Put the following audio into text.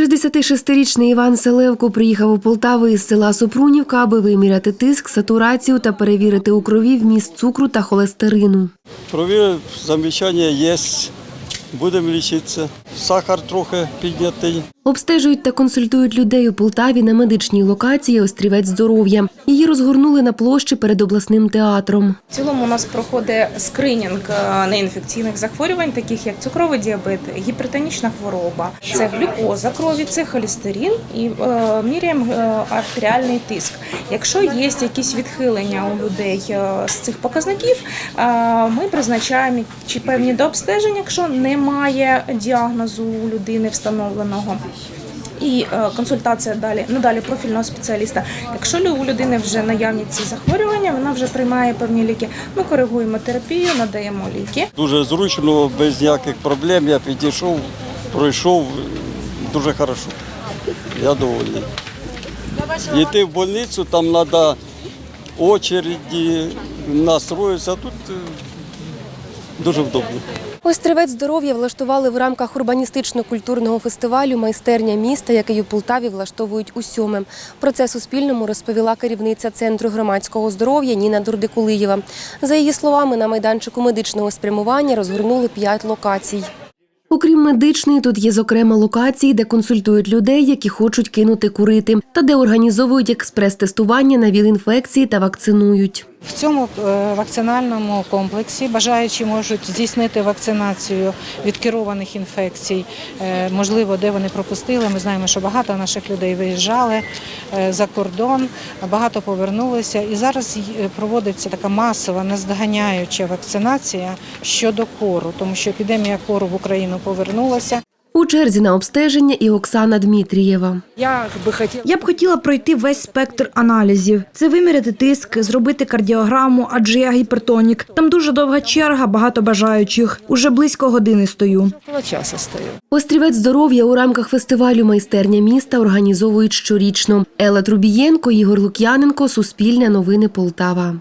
66-річний Іван Селевко приїхав у Полтаву із села Супрунівка, аби виміряти тиск, сатурацію та перевірити у крові вміст цукру та холестерину. Провірив, замічання є, будемо лічитися. Сахар трохи піднятий. Обстежують та консультують людей у Полтаві на медичній локації Острівець здоров'я. Її розгорнули на площі перед обласним театром. В цілому у нас проходить скринінг е, неінфекційних захворювань, таких як цукровий діабет, гіпертонічна хвороба, це глюкоза крові, це холестерин і е, міряємо е, артеріальний тиск. Якщо є якісь відхилення у людей е, з цих показників, е, ми призначаємо чи певні до обстежень, якщо немає діагнозу у людини встановленого. І е, консультація далі надалі профільного спеціаліста. Якщо у людини вже наявні ці захворювання, вона вже приймає певні ліки. Ми коригуємо терапію, надаємо ліки. Дуже зручно, без ніяких проблем. Я підійшов, пройшов дуже хорошо. Я довольний. Йти в больницю, там треба очереді, настроїтися, тут е, дуже вдобно. Острівець здоров'я влаштували в рамках урбаністично-культурного фестивалю Майстерня міста, який у Полтаві влаштовують у сьоме. Про це Суспільному розповіла керівниця Центру громадського здоров'я Ніна Дурдикулиєва. За її словами, на майданчику медичного спрямування розгорнули п'ять локацій. Окрім медичної, тут є зокрема локації, де консультують людей, які хочуть кинути курити, та де організовують експрес-тестування на ВІЛ-інфекції та вакцинують. В цьому е, вакцинальному комплексі бажаючі можуть здійснити вакцинацію від керованих інфекцій, е, можливо, де вони пропустили. Ми знаємо, що багато наших людей виїжджали е, за кордон, багато повернулися. І зараз проводиться така масова наздоганяюча вакцинація щодо кору, тому що епідемія кору в Україну повернулася. У черзі на обстеження і Оксана Дмитрієва. Я б хотіла пройти весь спектр аналізів. Це виміряти тиск, зробити кардіограму, адже я гіпертонік. Там дуже довга черга, багато бажаючих. Уже близько години стою. Острівець здоров'я у рамках фестивалю Майстерня міста організовують щорічно. Елла Трубієнко, Ігор Лук'яненко, Суспільне новини Полтава.